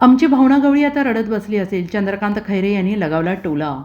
आमची भावना गवळी आता रडत बसली असेल. चंद्रकांत खैरे यांनी लगावला टोला.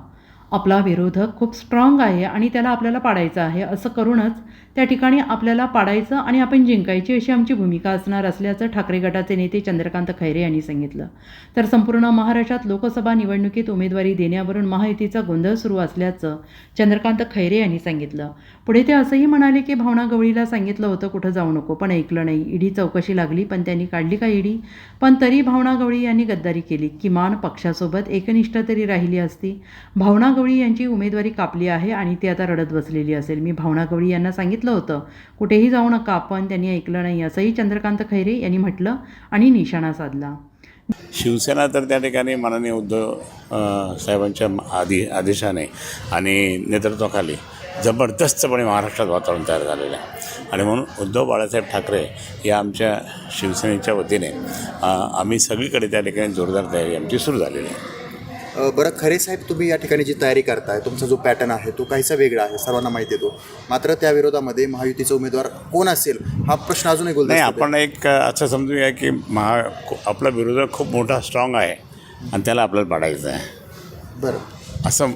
आपला विरोधक खूप स्ट्रॉंग आहे आणि त्याला आपल्याला पाडायचं आहे. असं करूनच त्या ठिकाणी आपल्याला पाडायचं आणि आपण जिंकायची अशी आमची भूमिका असणार असल्याचं ठाकरे गटाचे नेते चंद्रकांत खैरे यांनी सांगितलं. तर संपूर्ण महाराष्ट्रात लोकसभा निवडणुकीत उमेदवारी देण्यावरून महायुतीचा गोंधळ सुरू असल्याचं चंद्रकांत खैरे यांनी सांगितलं. पुढे ते असंही म्हणाले की भावना गवळीला सांगितलं होतं कुठं जाऊ नको पण ऐकलं नाही. ईडी चौकशी लागली पण त्यांनी काढली का ईडी? पण तरी भावना गवळी यांनी गद्दारी केली. किमान पक्षासोबत एकनिष्ठ तरी राहिली असती. भावना गवळी यांची उमेदवारी कापली आहे आणि ती आता रडत बसलेली असेल. मी भावना गवळी यांना सांगितलं होतं कुठेही जाऊ नका पण त्यांनी ऐकलं नाही. असंही चंद्रकांत खैरे यांनी म्हटलं आणि निशाणा साधला. शिवसेना तर त्या ठिकाणी माननीय उद्धव साहेबांच्या आधी आदेशाने आणि नेतृत्वाखाली जबरदस्तपणे महाराष्ट्रात वातावरण तयार झालेलं आहे. आणि म्हणून उद्धव बाळासाहेब ठाकरे या आमच्या शिवसेनेच्या वतीने आम्ही सगळीकडे त्या ठिकाणी जोरदार तयारी आमची सुरू झालेली आहे. बरं खरे साहेब तुम्ही या ठिकाणी जी तयारी करताय तुमचा जो पॅटर्न आहे तो काहीसा वेगळा आहे सर्वांना माहिती आहे तो. मात्र त्या विरोधामध्ये महायुतीचा उमेदवार कोण असेल हा प्रश्न अजूनही नाही गुलदस्त्यात आहे. आपण एक असं समजूया की महा आपला विरोधक खूप मोठा स्ट्रॉंग आहे. आणि त्याला आपल्याला पाडायचं आहे बरं. असं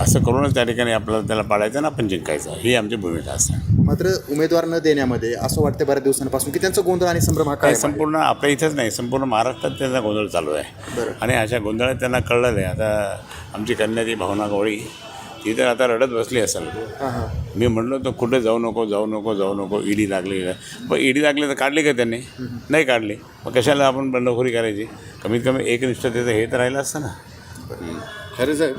असं करूनच त्या ठिकाणी आपल्याला त्याला पाडायचं आणि आपण जिंकायचं. ही आमची भूमिका असते. मात्र उमेदवार न देण्यामध्ये असं वाटतं बऱ्याच दिवसांपासून की त्यांचा गोंधळ आणि संभ्रम हा काय संपूर्ण आपल्या इथंच नाही संपूर्ण महाराष्ट्रात त्यांचा गोंधळ चालू आहे. बरं. आणि अशा गोंधळात त्यांना कळलं आहे. आता आमची कन्या ती भावना गवळी ती तर आता रडत बसली असेल. हां हां. मी म्हणलो तर कुठे जाऊ नको जाऊ नको जाऊ नको ईडी लागली. पण ईडी लागली तर काढली का त्यांनी? नाही काढली. मग कशाला आपण बंडखोरी करायची? कमीत कमी एकनिष्ठतेचं हे तर राहिलं असतं ना. खरे साहेब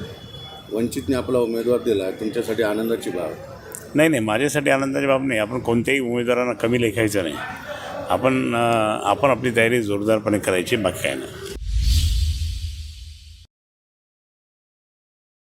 वंचितने आपला उमेदवार दिला तुमच्यासाठी आनंदाची बाब. नाही नाही माझ्यासाठी आनंदाची बाब नाही. आपण कोणत्याही उमेदवारांना कमी लेखायचं नाही. आपण आपण आपली तयारी जोरदारपणे करायची बाकी काय नाही.